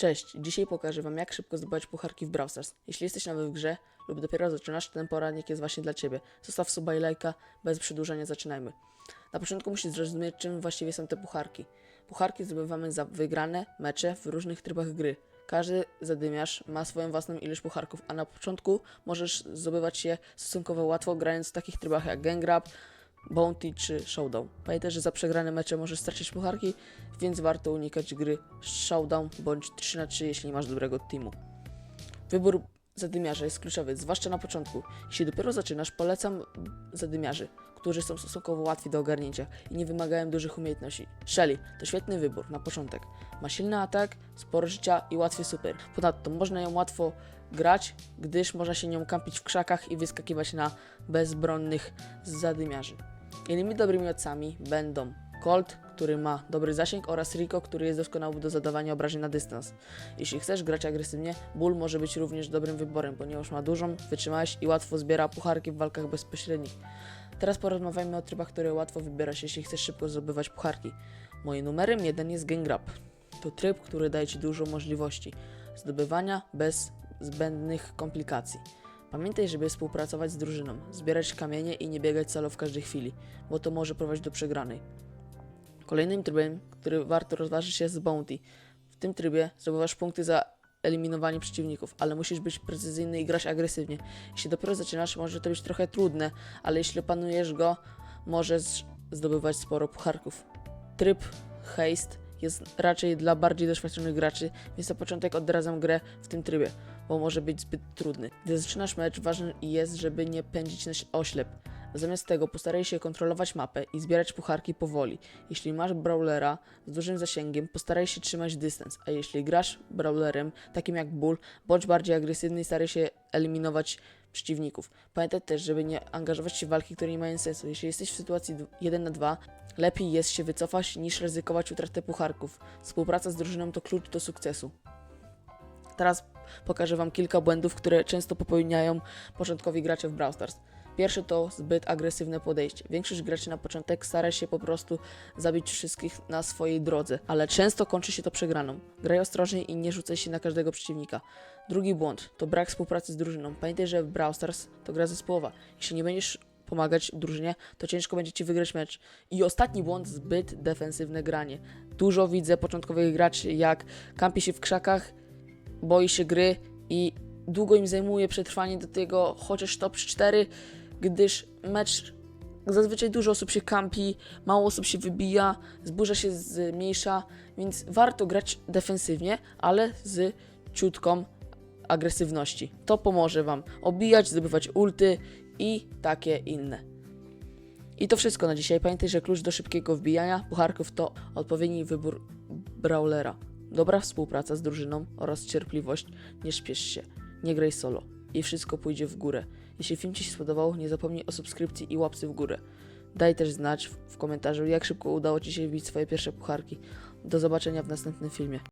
Cześć, dzisiaj pokażę Wam jak szybko zdobywać pucharki w Brawl Stars. Jeśli jesteś nowy w grze lub dopiero zaczynasz, ten poradnik jest właśnie dla Ciebie. Zostaw suba i lajka, bez przedłużania zaczynajmy. Na początku musisz zrozumieć czym właściwie są te pucharki. Pucharki zdobywamy za wygrane mecze w różnych trybach gry. Każdy zadymiarz ma swoją własną ilość pucharków, a na początku możesz zdobywać je stosunkowo łatwo grając w takich trybach jak Gang Grab, Bounty czy Showdown. Pamiętaj, że za przegrane mecze możesz stracić pucharki, więc warto unikać gry Showdown bądź 3 na 3 jeśli masz dobrego teamu. Wybór zadymiarza jest kluczowy, zwłaszcza na początku. Jeśli dopiero zaczynasz, polecam zadymiarzy, którzy są stosunkowo łatwi do ogarnięcia i nie wymagają dużych umiejętności. Shelly to świetny wybór na początek. Ma silny atak, sporo życia i łatwy super. Ponadto można ją łatwo grać, gdyż można się nią kampić w krzakach i wyskakiwać na bezbronnych zadymiarzy. Innymi dobrymi owcami będą Colt, który ma dobry zasięg oraz Rico, który jest doskonały do zadawania obrażeń na dystans. Jeśli chcesz grać agresywnie, Bull może być również dobrym wyborem, ponieważ ma dużą wytrzymałość i łatwo zbiera pucharki w walkach bezpośrednich. Teraz porozmawiajmy o trybach, które łatwo wybierasz, jeśli chcesz szybko zdobywać pucharki. Moim numerem jeden jest Gang Grab. To tryb, który daje Ci dużo możliwości zdobywania bez zbędnych komplikacji. Pamiętaj, żeby współpracować z drużyną, zbierać kamienie i nie biegać solo w każdej chwili, bo to może prowadzić do przegranej. Kolejnym trybem, który warto rozważyć jest Bounty. W tym trybie zdobywasz punkty za eliminowanie przeciwników, ale musisz być precyzyjny i grać agresywnie. Jeśli dopiero zaczynasz, może to być trochę trudne, ale jeśli opanujesz go, możesz zdobywać sporo pucharków. Tryb Haste jest raczej dla bardziej doświadczonych graczy, więc na początek odradzam grę w tym trybie, bo może być zbyt trudny. Gdy zaczynasz mecz, ważne jest, żeby nie pędzić na oślep. Zamiast tego postaraj się kontrolować mapę i zbierać pucharki powoli. Jeśli masz brawlera z dużym zasięgiem, postaraj się trzymać dystans, a jeśli grasz brawlerem takim jak Bull, bądź bardziej agresywny i staraj się eliminować przeciwników. Pamiętaj też, żeby nie angażować się w walki, które nie mają sensu. Jeśli jesteś w sytuacji 1 na 2, lepiej jest się wycofać niż ryzykować utratę pucharków. Współpraca z drużyną to klucz do sukcesu. Teraz pokażę Wam kilka błędów, które często popełniają początkowi gracze w Brawl Stars. Pierwszy to zbyt agresywne podejście. Większość graczy na początek stara się po prostu zabić wszystkich na swojej drodze, ale często kończy się to przegraną. Graj ostrożnie i nie rzucaj się na każdego przeciwnika. Drugi błąd to brak współpracy z drużyną. Pamiętaj, że w Brawl Stars to gra zespołowa. Jeśli nie będziesz pomagać drużynie, to ciężko będzie Ci wygrać mecz. I ostatni błąd, zbyt defensywne granie. Dużo widzę początkowych graczy, jak kampi się w krzakach, boi się gry i długo im zajmuje przetrwanie do tego chociaż top 4, gdyż mecz zazwyczaj dużo osób się kampi, mało osób się wybija, zburza się zmniejsza, więc warto grać defensywnie, ale z ciutką agresywności. To pomoże Wam obijać, zdobywać ulty i takie inne. I to wszystko na dzisiaj. Pamiętaj, że klucz do szybkiego wbijania pucharków to odpowiedni wybór brawlera. Dobra współpraca z drużyną oraz cierpliwość. Nie śpiesz się, nie graj solo i wszystko pójdzie w górę. Jeśli film Ci się spodobał, nie zapomnij o subskrypcji i łapce w górę. Daj też znać w- komentarzu, jak szybko udało Ci się wbić swoje pierwsze pucharki. Do zobaczenia w następnym filmie.